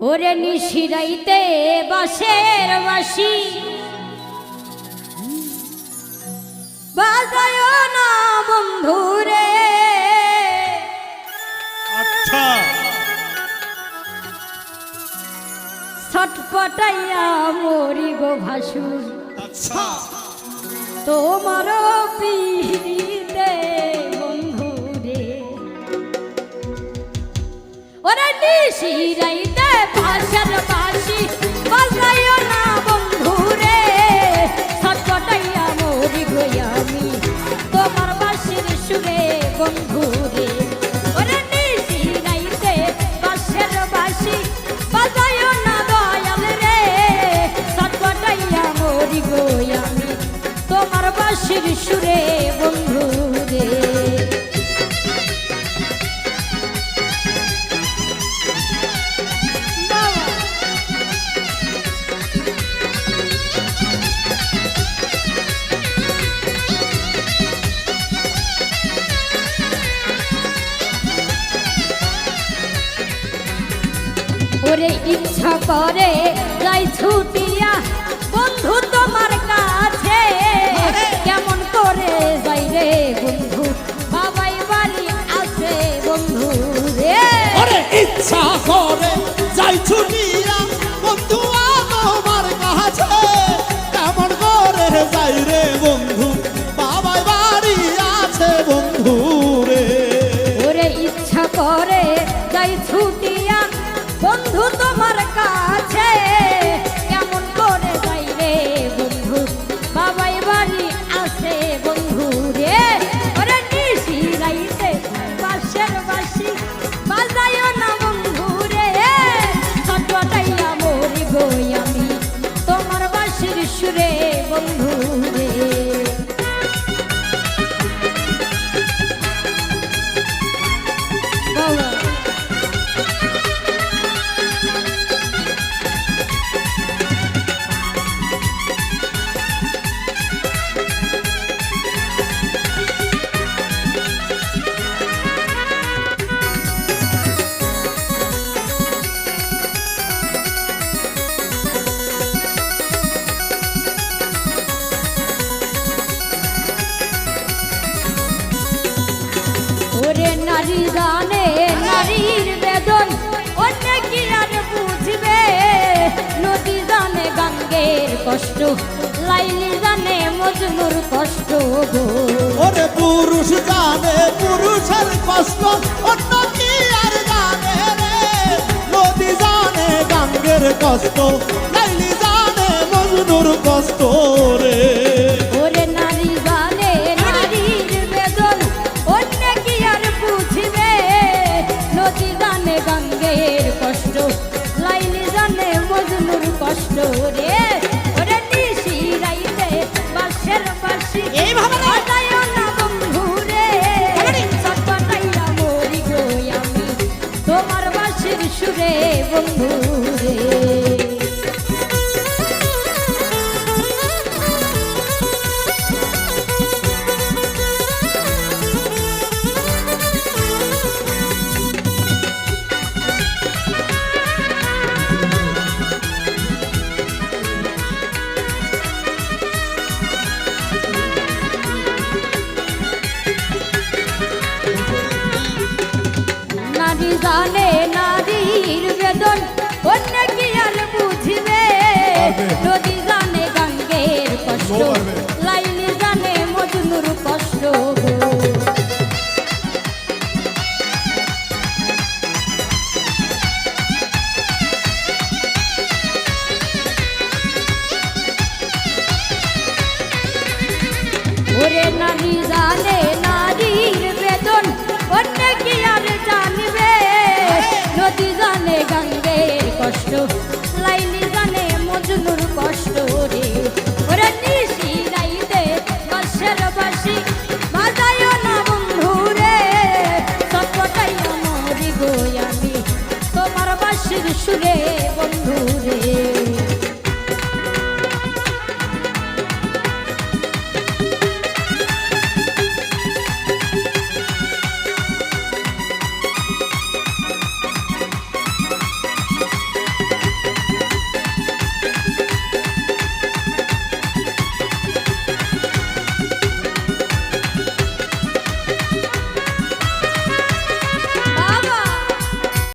ওরে নিশিরাইতে বাসের বাসি বাজায় না বন্ধুরে আচ্ছা। ছটপটাইয়া মরি গো ভাসুর। আচ্ছা। তোমার ওরে নিশিরাইতে বাসি বাজায় না বন্ধুরে ছটপটাইয়া মরি গো আমি। তোমার বাসির সুরে বন্ধুরে নিশিরাইতে বাসের ওরে ইচ্ছা করে, যাই ছুটিয়া, বন্ধু তোমার কাছে। কেমন করে যাই রে বন্ধু, বাবাই বাড়ি আছে বন্ধু রে। ইচ্ছা করে নারী জানে নারীর বেদন, অন্য কি আর বুঝবে? নদী জানে গঙ্গের কষ্ট, লাইলি জানে মজনুর কষ্ট ওরে পুরুষ জানে পুরুষের কষ্ট, অন্য কি আর জানে রে? নদী জানে কষ্ট, লাইলি জানে মজনুর কষ্ট মজনুর কষ্ট রে। জানে নারীর বেদন অন্য কি আর বুঝবে। নদী জানে গঙ্গের কষ্ট লাইলি জানে মজনুর কষ্ট ওরে নারী জানে সপটাইয়া মরি গো আমি তোমার বাসির সুরে বন্ধু